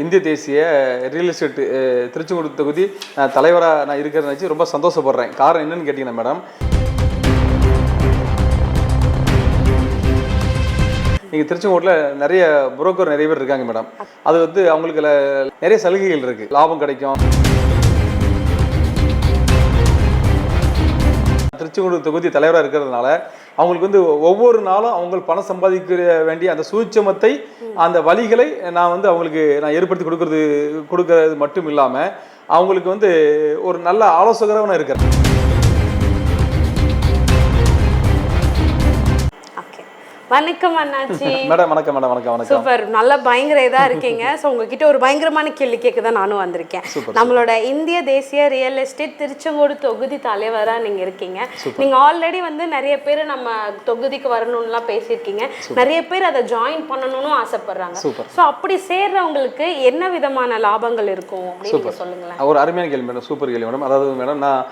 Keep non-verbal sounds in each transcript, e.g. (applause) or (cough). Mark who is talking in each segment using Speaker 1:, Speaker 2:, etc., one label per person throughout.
Speaker 1: இந்திய தேசிய real estate Tiruchengode தொகுதி தலைவராக நான் இருக்கிறத நினச்சி ரொம்ப சந்தோஷப்படுறேன். காரணம் என்னன்னு கேட்டிங்கன்னா மேடம் நீங்கள் திருச்செங்கோட்டில் நிறைய புரோக்கர் நிறைய பேர் இருக்காங்க மேடம். அது வந்து அவங்களுக்கு நிறைய சலுகைகள் இருக்குது லாபம் கிடைக்கும். திருச்செங்கோடு தொகுதி தலைவராக இருக்கிறதுனால அவங்களுக்கு வந்து ஒவ்வொரு நாளும் அவங்க பணம் சம்பாதிக்க வேண்டிய அந்த சூட்சமத்தை அந்த வழிகளை நான் வந்து அவங்களுக்கு நான் ஏற்படுத்தி கொடுக்கறது கொடுக்கறது மட்டும் இல்லாமல் அவங்களுக்கு வந்து ஒரு நல்ல ஆலோசகராக நான் இருக்கிறேன்.
Speaker 2: வணக்கம் அண்ணாச்சி. (laughs)
Speaker 1: மேடம் வணக்கம் மேடம் வணக்கம் வணக்கம்.
Speaker 2: சூப்பர். நல்ல பயங்கர இதா இருக்கீங்க. ஸோ உங்ககிட்ட ஒரு பயங்கரமான கேள்வி கேட்க தான் நானும் வந்திருக்கேன். நம்மளோட இந்திய தேசிய ரியல் எஸ்டேட் திருச்செங்கோடு தொகுதி தலைவரா நீங்க இருக்கீங்க. நீங்க ஆல்ரெடி வந்து நிறைய பேர் நம்ம தொகுதிக்கு வரணும்லாம் பேசியிருக்கீங்க. நிறைய பேர் அதை ஜாயின் பண்ணணும்னு ஆசைப்படுறாங்க. ஸோ அப்படி சேர்றவங்களுக்கு என்ன விதமான லாபங்கள் இருக்கும் அப்படின்னு சொல்லுங்களேன்.
Speaker 1: ஒரு அருமையான கேள்வி மேடம். சூப்பர் கேள்வி மேடம். அதாவது மேடம் நான்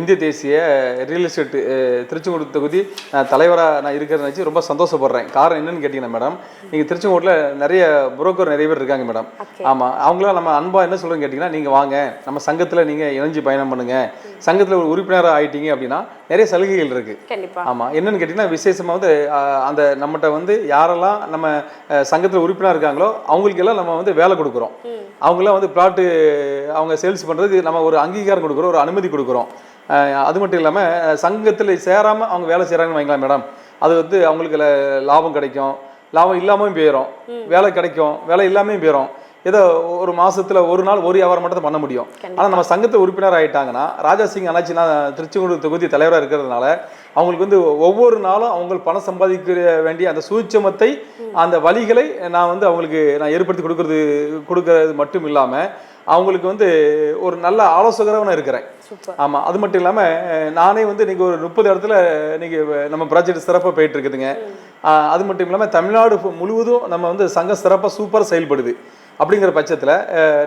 Speaker 1: இந்திய தேசிய ரியல் எஸ்டேட் திருச்செங்கோடு தொகுதி தலைவராக நான் இருக்கிறத நினச்சி ரொம்ப சந்தோஷப்படுறேன். காரணம் என்னன்னு கேட்டிங்கன்னா மேடம் நீங்கள் திருச்செங்கோட்டில் நிறைய புரோக்கர் நிறைய பேர் இருக்காங்க மேடம். ஆமாம் அவங்களாம் நம்ம அன்பாக என்ன சொல்லுங்க கேட்டிங்கன்னா நீங்கள் வாங்க. நம்ம சங்கத்தில் நீங்கள் இணைஞ்சு பயணம் பண்ணுங்க. சங்கத்தில் ஒரு உறுப்பினராக ஆயிட்டீங்க அப்படின்னா நிறைய சலுகைகள் இருக்குது
Speaker 2: கண்டிப்பா.
Speaker 1: ஆமாம் என்னன்னு கேட்டிங்கன்னா விசேஷமாக வந்து அந்த நம்மகிட்ட வந்து யாரெல்லாம் நம்ம சங்கத்தில் உறுப்பினர் இருக்காங்களோ அவங்களுக்கெல்லாம் நம்ம வந்து வேலை கொடுக்குறோம். அவங்களாம் வந்து பிளாட்டு அவங்க சேல்ஸ் பண்ணுறதுக்கு நம்ம ஒரு அங்கீகாரம் கொடுக்குறோம் ஒரு அனுமதி கொடுக்குறோம். அது மட்டும் இல்லாமல் சங்கத்தில் சேராமல் அவங்க வேலை செய்கிறாங்கன்னு வைங்களேன் மேடம் அது வந்து அவங்களுக்கு லாபம் கிடைக்கும். லாபம் இல்லாமல் போயிடும் வேலை கிடைக்கும். வேலை இல்லாமல் போயிடும் ஏதோ ஒரு மாசத்துல ஒரு நாள் ஒரு வியாபாரம் மட்டும் தான் பண்ண முடியும். ஆனால் நம்ம சங்கத்தை உறுப்பினர் ஆயிட்டாங்கன்னா ராஜா சிங் அண்ணாச்சி நான் திருச்செங்கோடு தொகுதி தலைவராக இருக்கிறதுனால அவங்களுக்கு வந்து ஒவ்வொரு நாளும் அவங்க பணம் சம்பாதிக்க வேண்டிய அந்த சூட்சமத்தை அந்த வழிகளை நான் வந்து அவங்களுக்கு நான் ஏற்படுத்தி கொடுக்கறது கொடுக்கறது மட்டும் இல்லாமல் அவங்களுக்கு வந்து ஒரு நல்ல ஆலோசகராக நான் இருக்கிறேன் ஆமாம் அது மட்டும் இல்லாமல் நானே வந்து இன்னைக்கு ஒரு முப்பது இடத்துல இன்னைக்கு நம்ம ப்ராஜெக்ட் சிறப்பாக போயிட்டு இருக்குதுங்க. அது மட்டும் இல்லாமல் தமிழ்நாடு முழுவதும் நம்ம வந்து சங்கம் சிறப்பாக சூப்பராக செயல்படுது. அப்படிங்கிற பட்சத்தில்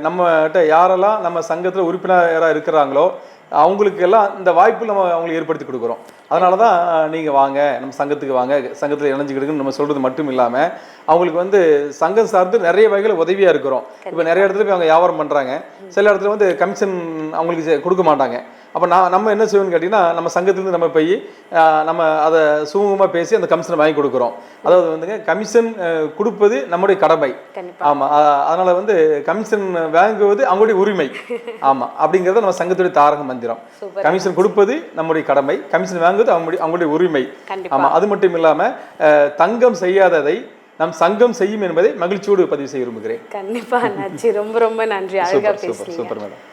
Speaker 1: நம்மகிட்ட யாரெல்லாம் நம்ம சங்கத்தில் உறுப்பினராக இருக்கிறாங்களோ அவங்களுக்கு எல்லாம் இந்த வாய்ப்பு நம்ம அவங்களுக்கு ஏற்படுத்தி கொடுக்குறோம். அதனால தான் நீங்கள் வாங்க நம்ம சங்கத்துக்கு வாங்க சங்கத்தில் இணைஞ்சிக்கிட்டுன்னு நம்ம சொல்கிறது மட்டும் இல்லாமல் அவங்களுக்கு வந்து சங்கம் சார்ந்து நிறைய வகையில் உதவியாக இருக்கிறோம். இப்போ நிறைய இடத்துல போய் அவங்க வியாபாரம் பண்ணுறாங்க சில இடத்துல வந்து கமிஷன் அவங்களுக்கு செ- கொடுக்க மாட்டாங்க. அப்போ நான் நம்ம என்ன செய்வோம்னு கேட்டிங்கன்னா நம்ம சங்கத்திலேருந்து நம்ம போய் நம்ம அதை சுமூகமாக பேசி அந்த கமிஷனை வாங்கி கொடுக்குறோம். அதாவது வந்துங்க கமிஷன் கொடுப்பது நம்முடைய கடமை. ஆமாம் அதனால் வந்து கமிஷன் வாங்குவது அவங்களுடைய உரிமை. ஆமாம் அப்படிங்கிறது நம்ம சங்கத்துடைய தாரக மந்திரம். கமிஷன் கொடுப்பது நம்முடைய கடமை. கமிஷன் வாங்குவது அவங்களுடைய அவங்களுடைய உரிமை. ஆமாம் அது மட்டும் இல்லாமல் தங்கம் செய்யாததை நம் சங்கம் செய்யும் என்பதை மகிழ்ச்சியோடு பதிவு செய்ய விரும்புகிறேன்.
Speaker 2: கண்டிப்பா ரொம்ப ரொம்ப நன்றி. அழகா
Speaker 1: சூப்பர் மேடம்.